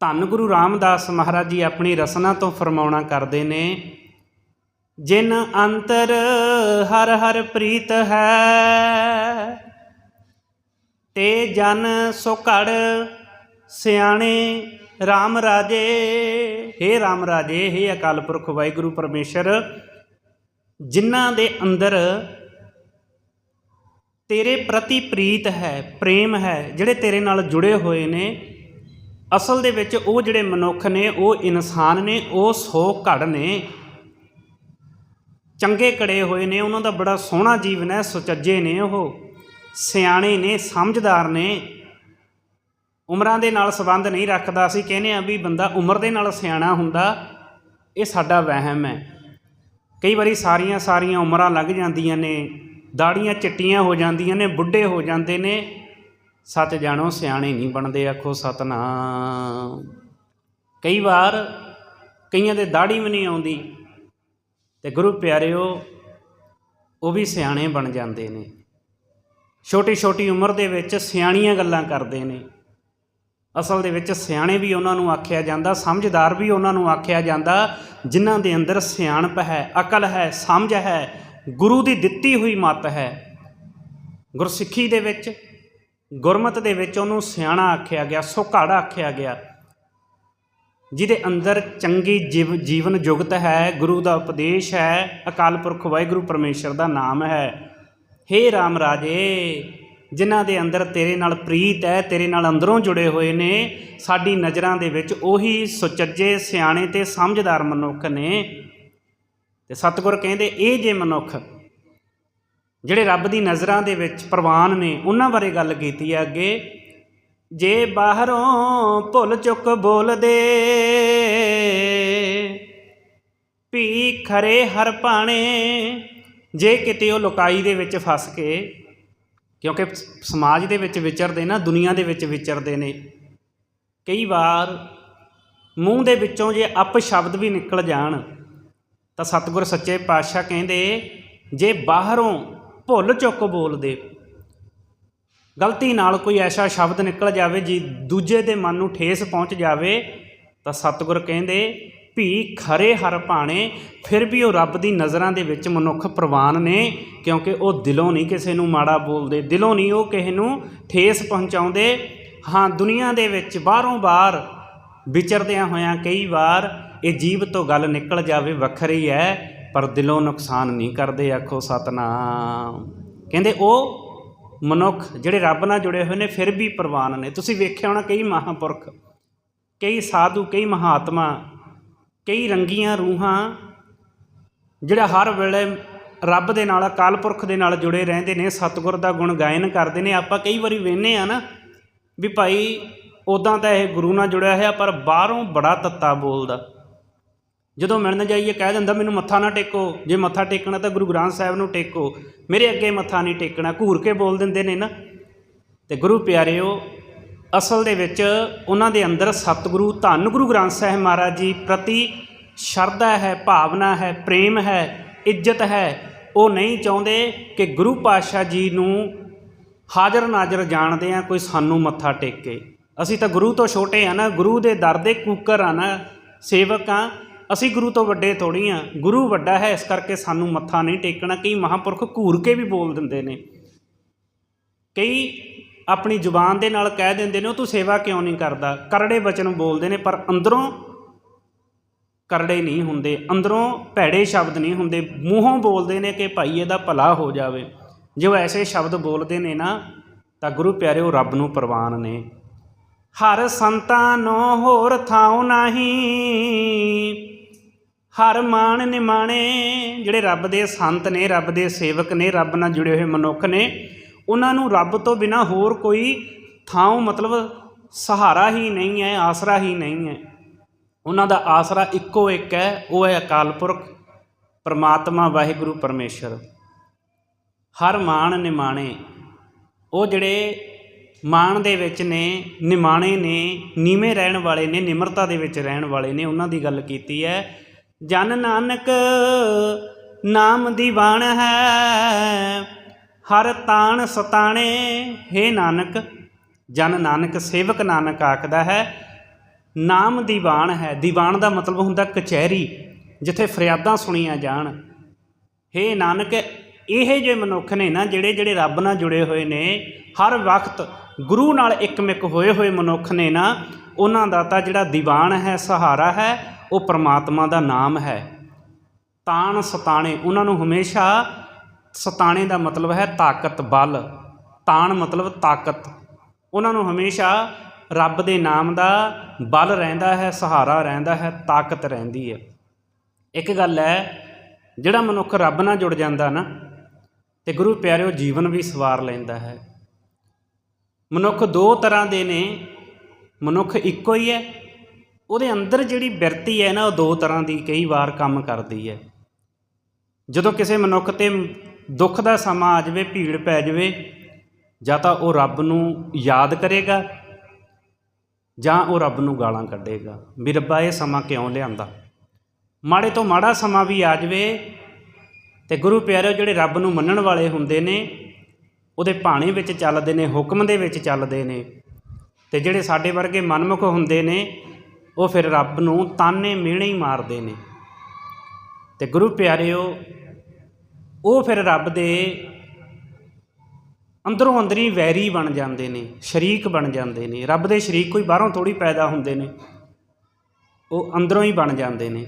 ਧੰਨ ਗੁਰੂ ਰਾਮਦਾਸ ਮਹਾਰਾਜ ਜੀ ਆਪਣੀ ਰਸਨਾ ਤੋਂ ਫਰਮਾਉਣਾ ਕਰਦੇ ਨੇ, ਜਿਨ ਅੰਤਰ ਹਰ ਹਰ ਪ੍ਰੀਤ ਹੈ, ਤੇ ਜਨ ਸੋ ਘੜ ਸਿਆਣੇ RAM ਰਾਜੇ। हे RAM ਰਾਜੇ हे ਅਕਾਲ ਪੁਰਖ ਵਾਹਿਗੁਰੂ ਪਰਮੇਸ਼ਰ, ਜਿਨ੍ਹਾਂ ਦੇ ਅੰਦਰ ਤੇਰੇ ਪ੍ਰਤੀ ਪ੍ਰੀਤ ਹੈ, ਪ੍ਰੇਮ ਹੈ, ਜਿਹੜੇ ਤੇਰੇ ਨਾਲ ਜੁੜੇ ਹੋਏ ਨੇ ਅਸਲ ਦੇ ਵਿੱਚ ਉਹ ਜਿਹੜੇ ਮਨੁੱਖ ਨੇ, ਉਹ ਇਨਸਾਨ ਨੇ, ਉਹ ਸੋ ਘੜ ਨੇ। ਚੰਗੇ ਕੜੇ ਹੋਏ ਨੇ, ਉਹਨਾਂ ਦਾ ਬੜਾ ਸੋਹਣਾ ਜੀਵਨ ਹੈ, ਸੁਚੱਜੇ ਨੇ ਉਹ, ਸਿਆਣੇ ਨੇ, ਸਮਝਦਾਰ ਨੇ। ਉਮਰਾਂ ਦੇ ਨਾਲ ਸੰਬੰਧ ਨਹੀਂ ਰੱਖਦਾ ਅਸੀਂ ਕਹਿੰਦੇ ਆ ਵੀ ਬੰਦਾ ਉਮਰ ਦੇ ਨਾਲ ਸਿਆਣਾ ਹੁੰਦਾ, ਇਹ ਸਾਡਾ ਵਹਿਮ ਹੈ। ਕਈ ਵਾਰੀ ਸਾਰੀਆਂ ਸਾਰੀਆਂ ਉਮਰਾਂ ਲੱਗ ਜਾਂਦੀਆਂ ਨੇ, ਦਾੜੀਆਂ ਚਿੱਟੀਆਂ ਹੋ ਜਾਂਦੀਆਂ ਨੇ, ਬੁੱਢੇ ਹੋ ਜਾਂਦੇ ਨੇ ਸੱਚ ਜਾਣੋ ਸਿਆਣੇ ਨਹੀਂ ਬਣਦੇ, ਆਖੋ ਸਤਨਾਮ। ਕਈ ਵਾਰ ਕਈਆਂ ਦੇ ਦਾੜੀ ਵੀ ਨਹੀਂ ਆਉਂਦੀ ਤੇ ਗੁਰੂ ਪਿਆਰਿਓ, ਉਹ ਵੀ ਸਿਆਣੇ ਬਣ ਜਾਂਦੇ ਨੇ। ਛੋਟੀ ਛੋਟੀ ਉਮਰ ਦੇ ਵਿੱਚ ਸਿਆਣੀਆਂ ਗੱਲਾਂ ਕਰਦੇ ਨੇ। ਅਸਲ ਦੇ ਵਿੱਚ ਸਿਆਣੇ ਵੀ ਉਹਨਾਂ ਨੂੰ ਆਖਿਆ ਜਾਂਦਾ, ਸਮਝਦਾਰ ਵੀ ਉਹਨਾਂ ਨੂੰ ਆਖਿਆ ਜਾਂਦਾ, ਜਿਨ੍ਹਾਂ ਦੇ ਅੰਦਰ ਸਿਆਣਪ ਹੈ, ਅਕਲ ਹੈ, ਸਮਝ ਹੈ, ਗੁਰੂ ਦੀ ਦਿੱਤੀ ਹੋਈ ਮੱਤ ਹੈ। ਗੁਰਸਿੱਖੀ ਦੇ ਵਿੱਚ ਗੁਰਮਤ ਦੇ ਵਿੱਚ ਉਹਨੂੰ ਸਿਆਣਾ ਆਖਿਆ ਗਿਆ, ਸੁਘਾੜਾ ਆਖਿਆ ਗਿਆ, ਜਿਹਦੇ ਅੰਦਰ ਚੰਗੀ ਜੀਵ, ਜੀਵਨ ਜੁਗਤ ਹੈ, ਗੁਰੂ ਦਾ ਉਪਦੇਸ਼ ਹੈ, ਅਕਾਲ ਪੁਰਖ ਵਾਹਿਗੁਰੂ ਪਰਮੇਸ਼ਰ ਦਾ ਨਾਮ ਹੈ। ਹੇ ਰਾਮ ਰਾਜੇ, ਜਿਨ੍ਹਾਂ ਦੇ ਅੰਦਰ ਤੇਰੇ ਨਾਲ ਪ੍ਰੀਤ ਹੈ, ਤੇਰੇ ਨਾਲ ਅੰਦਰੋਂ ਜੁੜੇ ਹੋਏ ਨੇ, ਸਾਡੀ ਨਜ਼ਰਾਂ ਦੇ ਵਿੱਚ ਉਹੀ ਸੁਚੱਜੇ, ਸਿਆਣੇ ਤੇ ਸਮਝਦਾਰ ਮਨੁੱਖ ਨੇ। ਤੇ ਸਤਿਗੁਰ ਕਹਿੰਦੇ, ਇਹ ਜੇ ਮਨੁੱਖ ਜਿਹੜੇ ਰੱਬ ਦੀ ਨਜ਼ਰਾਂ ਦੇ ਵਿੱਚ ਪ੍ਰਵਾਨ ਨੇ, ਉਹਨਾਂ ਬਾਰੇ ਗੱਲ ਕੀਤੀ ਹੈ ਅੱਗੇ। ਜੇ ਬਾਹਰੋਂ ਭੁੱਲ ਚੁੱਕ ਬੋਲਦੇ, ਭੀ ਖਰੇ ਹਰ ਪਾਣੇ ਜੇ ਕਿਤੇ ਉਹ ਲੁਕਾਈ ਦੇ ਵਿੱਚ ਫਸ ਕੇ, ਕਿਉਂਕਿ ਸਮਾਜ ਦੇ ਵਿੱਚ ਵਿਚਰਦੇ ਨਾ, ਦੁਨੀਆ ਦੇ ਵਿੱਚ ਵਿਚਰਦੇ ਨੇ। ਕਈ ਵਾਰ ਮੂੰਹ ਦੇ ਵਿੱਚੋਂ ਜੇ ਅਪ ਸ਼ਬਦ ਵੀ ਨਿਕਲ ਜਾਣ, ਤਾਂ ਸਤਿਗੁਰ ਸੱਚੇ ਪਾਤਸ਼ਾਹ ਕਹਿੰਦੇ, ਜੇ ਬਾਹਰੋਂ ਭੁੱਲ ਚੁੱਕ ਬੋਲਦੇ। ਗਲਤੀ ਨਾਲ ਕੋਈ ਐਸਾ ਸ਼ਬਦ ਨਿਕਲ ਜਾਵੇ ਜੀ ਦੂਜੇ ਦੇ ਮਨ ਨੂੰ ਠੇਸ ਪਹੁੰਚ ਜਾਵੇ, ਤਾਂ ਸਤਿਗੁਰ ਕਹਿੰਦੇ, ਭੀ ਖਰੇ ਹਰ ਭਾਣੇ, ਫਿਰ ਵੀ ਉਹ ਰੱਬ ਦੀ ਨਜ਼ਰਾਂ ਦੇ ਵਿੱਚ ਮਨੁੱਖ ਪ੍ਰਵਾਨ ਨੇ, ਕਿਉਂਕਿ ਉਹ ਦਿਲੋਂ ਨਹੀਂ ਕਿਸੇ ਨੂੰ ਮਾੜਾ ਬੋਲਦੇ, ਦਿਲੋਂ ਨਹੀਂ ਉਹ ਕਿਸੇ ਨੂੰ ਠੇਸ ਪਹੁੰਚਾਉਂਦੇ। ਹਾਂ, ਦੁਨੀਆ ਦੇ ਵਿੱਚ ਬਾਹਰੋਂ ਬਾਹਰ ਵਿਚਰਦਿਆਂ ਹੋਇਆਂ ਕਈ ਵਾਰ ਇਹ ਜੀਵ ਤੋਂ ਗੱਲ ਨਿਕਲ ਜਾਵੇ ਵੱਖਰੀ ਹੈ ਪਰ ਦਿਲੋਂ ਨੁਕਸਾਨ ਨਹੀਂ ਕਰਦੇ, ਆਖੋ ਸਤਨਾਮ। ਕਹਿੰਦੇ ਉਹ ਮਨੁੱਖ, ਜਿਹੜੇ ਰੱਬ ਨਾਲ ਜੁੜੇ ਹੋਏ ਨੇ, ਫਿਰ ਵੀ ਪ੍ਰਵਾਨ ਨੇ। ਤੁਸੀਂ ਵੇਖਿਆ ਹੋਣਾ ਕਈ ਮਹਾਪੁਰਖ, ਕਈ ਸਾਧੂ, ਕਈ ਮਹਾਤਮਾ, ਕਈ ਰੰਗੀਆਂ ਰੂਹਾਂ, ਜਿਹੜਾ ਹਰ ਵੇਲੇ ਰੱਬ ਦੇ ਨਾਲ, ਅਕਾਲ ਪੁਰਖ ਦੇ ਨਾਲ ਜੁੜੇ ਰਹਿੰਦੇ ਨੇ, ਸਤਿਗੁਰ ਦਾ ਗੁਣ ਗਾਇਨ ਕਰਦੇ ਨੇ। ਆਪਾਂ ਕਈ ਵਾਰੀ ਵੇਖਨੇ ਆ ਨਾ ਵੀ ਭਾਈ ਉਦਾਂ ਤਾਂ ਇਹ ਗੁਰੂ ਨਾਲ ਜੁੜਿਆ ਹੋਇਆ, ਪਰ ਬਾਹਰੋਂ ਬੜਾ ਤੱਤਾ ਬੋਲਦਾ। ਜਦੋਂ ਮਿਲਣ ਜਾਈਏ, ਕਹਿ ਦਿੰਦਾ ਮੈਨੂੰ ਮੱਥਾ ਨਾ ਟੇਕੋ। ਜੇ ਮੱਥਾ ਟੇਕਣਾ ਤਾਂ ਗੁਰੂ ਗ੍ਰੰਥ ਸਾਹਿਬ ਨੂੰ ਟੇਕੋ। ਮੇਰੇ ਅੱਗੇ ਮੱਥਾ ਨਹੀਂ ਟੇਕਣਾ, ਘੂਰ ਕੇ ਬੋਲ ਦਿੰਦੇ ਨੇ ਨਾ। ਤੇ ਗੁਰੂ ਪਿਆਰਿਓ, ਅਸਲ ਦੇ ਵਿੱਚ ਉਹਨਾਂ ਦੇ ਅੰਦਰ ਸਤਿਗੁਰੂ, ਧੰਨ ਗੁਰੂ ਗ੍ਰੰਥ ਸਾਹਿਬ ਮਹਾਰਾਜ ਜੀ, ਪ੍ਰਤੀ ਸ਼ਰਧਾ ਹੈ, ਭਾਵਨਾ ਹੈ, ਪ੍ਰੇਮ ਹੈ, ਇੱਜ਼ਤ ਹੈ। ਉਹ ਨਹੀਂ ਚਾਹੁੰਦੇ ਕਿ ਗੁਰੂ ਪਾਤਸ਼ਾਹ ਜੀ ਨੂੰ ਹਾਜ਼ਰ ਨਾਜ਼ਰ ਜਾਣਦੇ ਆ ਕੋਈ ਸਾਨੂੰ ਮੱਥਾ ਟੇਕੇ। ਅਸੀਂ ਤਾਂ ਗੁਰੂ ਤੋਂ ਛੋਟੇ ਆ ਨਾ, ਗੁਰੂ ਦੇ ਦਰ ਦੇ ਕੂਕਰ ਆ ਨਾ, ਸੇਵਕ ਆ। ਅਸੀਂ ਗੁਰੂ ਤੋਂ ਵੱਡੇ ਥੋੜੀ ਆ ਗੁਰੂ ਵੱਡਾ ਹੈ, ਇਸ ਕਰਕੇ ਸਾਨੂੰ ਮੱਥਾ ਨਹੀਂ ਟੇਕਣਾ। ਕਈ ਮਹਾਂਪੁਰਖ ਘੂਰ ਕੇ ਵੀ ਬੋਲ ਦਿੰਦੇ ਨੇ। ਕਈ ਆਪਣੀ ਜ਼ੁਬਾਨ ਦੇ ਨਾਲ ਕਹਿ ਦਿੰਦੇ ਨੇ, ਉਹ ਤੂੰ ਸੇਵਾ ਕਿਉਂ ਨਹੀਂ ਕਰਦਾ? ਕਰੜੇ ਬਚਨ ਬੋਲਦੇ ਨੇ, ਪਰ ਅੰਦਰੋਂ ਕਰੜੇ ਨਹੀਂ ਹੁੰਦੇ। ਅੰਦਰੋਂ ਭੈੜੇ ਸ਼ਬਦ ਨਹੀਂ ਹੁੰਦੇ। ਮੂੰਹੋਂ ਬੋਲਦੇ ਨੇ ਕਿ ਭਾਈ ਇਹਦਾ ਭਲਾ ਹੋ ਜਾਵੇ। ਜੇ ਉਹ ਐਸੇ ਸ਼ਬਦ ਬੋਲਦੇ ਨੇ ਨਾ, ਤਾਂ ਗੁਰੂ ਪਿਆਰਿਓ ਰੱਬ ਨੂੰ ਪ੍ਰਵਾਨ ਨੇ। ਹਰ ਸੰਤਾਂ ਨੂੰ ਹੋਰ ਥਾਉ ਨਹੀਂ। ਹਰ ਮਾਣ ਨਿਮਾਣੇ, ਜਿਹੜੇ ਰੱਬ ਦੇ ਸੰਤ ਨੇ, ਰੱਬ ਦੇ ਸੇਵਕ ਨੇ, ਰੱਬ ਨਾਲ ਜੁੜੇ ਹੋਏ ਮਨੁੱਖ ਨੇ, ਉਹਨਾਂ ਨੂੰ ਰੱਬ ਤੋਂ ਬਿਨਾ ਹੋਰ ਕੋਈ ਥਾਂ, ਮਤਲਬ ਸਹਾਰਾ ਹੀ ਨਹੀਂ ਹੈ, ਆਸਰਾ ਹੀ ਨਹੀਂ ਹੈ। ਉਹਨਾਂ ਦਾ ਆਸਰਾ ਇੱਕੋ ਇੱਕ ਹੈ, ਉਹ ਹੈ ਅਕਾਲ ਪੁਰਖ, ਪਰਮਾਤਮਾ, ਵਾਹਿਗੁਰੂ, ਪਰਮੇਸ਼ਰ। ਹਰ ਮਾਣ ਨਿਮਾਣੇ, ਉਹ ਜਿਹੜੇ ਮਾਣ ਦੇ ਵਿੱਚ ਨੇ, ਨਿਮਾਣੇ ਨੇ, ਨੀਵੇਂ ਰਹਿਣ ਵਾਲੇ ਨੇ, ਨਿਮਰਤਾ ਦੇ ਵਿੱਚ ਰਹਿਣ ਵਾਲੇ ਨੇ, ਉਹਨਾਂ ਦੀ ਗੱਲ ਕੀਤੀ ਹੈ ਜਨ ਨਾਨਕ ਨਾਮ ਦੀਵਾਨ ਹੈ, ਹਰ ਤਾਣ ਸਤਾਣੇ हे ਨਾਨਕ। ਜਨ ਨਾਨਕ, ਸੇਵਕ ਨਾਨਕ ਆਖਦਾ ਹੈ, ਨਾਮ ਦੀਵਾਨ ਹੈ। ਦੀਵਾਨ ਦਾ ਮਤਲਬ ਹੁੰਦਾ ਕਚਹਿਰੀ, ਜਿੱਥੇ ਫਰਿਆਦਾਂ ਸੁਣੀਆਂ ਜਾਣ। ਹੇ ਨਾਨਕ, ਇਹ ਜੇ ਮਨੁੱਖ ਨੇ ਨਾ ਜਿਹੜੇ ਜਿਹੜੇ ਰੱਬ ਨਾਲ ਜੁੜੇ ਹੋਏ ਨੇ। ਹਰ ਵਕਤ ਗੁਰੂ ਨਾਲ ਇੱਕਮਿਕ ਹੋਏ ਹੋਏ ਮਨੁੱਖ ਨੇ ਨਾ, ਉਹਨਾਂ ਦਾ ਤਾਂ ਜਿਹੜਾ ਦੀਵਾਨ ਹੈ, ਸਹਾਰਾ ਹੈ ਉਹ ਪਰਮਾਤਮਾ ਦਾ ਨਾਮ ਹੈ। ਤਾਣ ਸਤਾਣੇ, ਉਹਨਾਂ ਨੂੰ ਹਮੇਸ਼ਾ ਸਤਾਣੇ ਦਾ ਮਤਲਬ ਹੈ ਤਾਕਤ, ਬਲ। ਤਾਣ ਮਤਲਬ ਤਾਕਤ। ਉਹਨਾਂ ਨੂੰ ਹਮੇਸ਼ਾ ਰੱਬ ਦੇ ਨਾਮ ਦਾ ਬਲ ਰਹਿੰਦਾ ਹੈ, ਸਹਾਰਾ ਰਹਿੰਦਾ ਹੈ, ਤਾਕਤ ਰਹਿੰਦੀ ਹੈ। ਇੱਕ ਗੱਲ ਹੈ, ਜਿਹੜਾ ਮਨੁੱਖ ਰੱਬ ਨਾਲ ਜੁੜ ਜਾਂਦਾ ਨਾ, ਤੇ ਗੁਰੂ ਪਿਆਰਿਓ ਜੀਵਨ ਵੀ ਸਵਾਰ ਲੈਂਦਾ ਹੈ। ਮਨੁੱਖ ਦੋ ਤਰ੍ਹਾਂ ਦੇ ਨੇ, ਮਨੁੱਖ ਇੱਕੋ ਹੀ ਹੈ ਉਹਦੇ ਅੰਦਰ ਜਿਹੜੀ ਬਿਰਤੀ ਹੈ ਨਾ, ਉਹ ਦੋ ਤਰ੍ਹਾਂ ਦੀ ਕਈ ਵਾਰ ਕੰਮ ਕਰਦੀ ਹੈ। ਜਦੋਂ ਕਿਸੇ ਮਨੁੱਖ ਤੇ ਦੁੱਖ ਦਾ ਸਮਾਂ ਆ ਜਾਵੇ, ਭੀੜ ਪੈ ਜਾਵੇ, ਜਾਂ ਤਾਂ ਉਹ ਰੱਬ ਨੂੰ ਯਾਦ ਕਰੇਗਾ, ਜਾਂ ਉਹ ਰੱਬ ਨੂੰ ਗਾਲਾਂ ਕੱਢੇਗਾ। ਵੀ ਰੱਬਾ, ਇਹ ਸਮਾਂ ਕਿਉਂ ਲਿਆਂਦਾ? ਮਾੜੇ ਤੋਂ ਮਾੜਾ ਸਮਾਂ ਵੀ ਆ ਜਾਵੇ ਤੇ ਗੁਰੂ ਪਿਆਰਿਓ, ਜਿਹੜੇ ਰੱਬ ਨੂੰ ਮੰਨਣ ਵਾਲੇ ਹੁੰਦੇ ਨੇ, ਉਹਦੇ ਭਾਣੇ ਵਿੱਚ ਚੱਲਦੇ ਨੇ, ਹੁਕਮ ਦੇ ਵਿੱਚ ਚੱਲਦੇ ਨੇ, ਤੇ ਜਿਹੜੇ ਸਾਡੇ ਵਰਗੇ ਮਨਮੁਖ ਹੁੰਦੇ ਨੇ ਉਹ ਫਿਰ ਰੱਬ ਨੂੰ ਤਾਨੇ ਮਿਹਣੇ ਹੀ ਮਾਰਦੇ ਨੇ। ਤੇ ਗੁਰੂ ਪਿਆਰਿਓ, ਉਹ ਫਿਰ ਰੱਬ ਦੇ ਅੰਦਰੋਂ ਅੰਦਰੀ ਵੈਰੀ ਬਣ ਜਾਂਦੇ ਨੇ, ਸ਼ਰੀਕ ਬਣ ਜਾਂਦੇ ਨੇ। ਰੱਬ ਦੇ ਸ਼ਰੀਕ ਕੋਈ ਬਾਹਰੋਂ ਥੋੜੀ ਪੈਦਾ ਹੁੰਦੇ ਨੇ, ਉਹ ਅੰਦਰੋਂ ਹੀ ਬਣ ਜਾਂਦੇ ਨੇ।